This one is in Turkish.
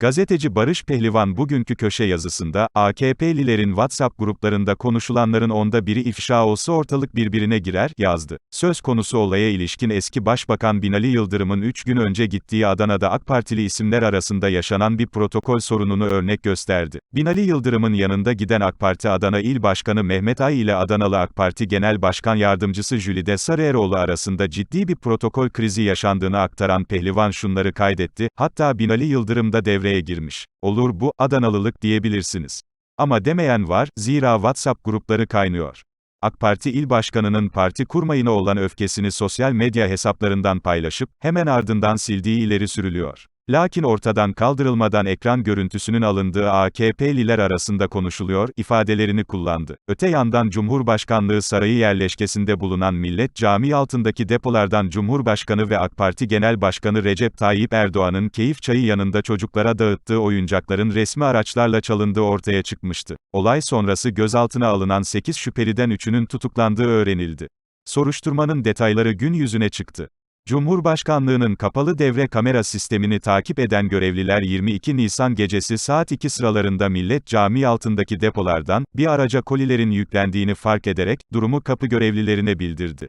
Gazeteci Barış Pehlivan bugünkü köşe yazısında, AKP'lilerin WhatsApp gruplarında konuşulanların onda biri ifşa olsa ortalık birbirine girer, yazdı. Söz konusu olaya ilişkin eski Başbakan Binali Yıldırım'ın 3 gün önce gittiği Adana'da AK Partili isimler arasında yaşanan bir protokol sorununu örnek gösterdi. Binali Yıldırım'ın yanında giden AK Parti Adana İl Başkanı Mehmet Ay ile Adanalı AK Parti Genel Başkan Yardımcısı Jülide Sarıeroğlu arasında ciddi bir protokol krizi yaşandığını aktaran Pehlivan şunları kaydetti, hatta Binali Yıldırım da devreye girmiş. Olur bu, Adanalılık diyebilirsiniz. Ama demeyen var, zira WhatsApp grupları kaynıyor. AK Parti İl Başkanı'nın parti kurmayına olan öfkesini sosyal medya hesaplarından paylaşıp, hemen ardından sildiği ileri sürülüyor. Lakin ortadan kaldırılmadan ekran görüntüsünün alındığı AKP'liler arasında konuşuluyor, ifadelerini kullandı. Öte yandan Cumhurbaşkanlığı Sarayı yerleşkesinde bulunan Millet Camii altındaki depolardan Cumhurbaşkanı ve AK Parti Genel Başkanı Recep Tayyip Erdoğan'ın keyif çayı yanında çocuklara dağıttığı oyuncakların resmi araçlarla çalındığı ortaya çıkmıştı. Olay sonrası gözaltına alınan 8 şüpheliden 3'ünün tutuklandığı öğrenildi. Soruşturmanın detayları gün yüzüne çıktı. Cumhurbaşkanlığının kapalı devre kamera sistemini takip eden görevliler 22 Nisan gecesi saat 2 sıralarında Millet Camii altındaki depolardan, bir araca kolilerin yüklendiğini fark ederek, durumu kapı görevlilerine bildirdi.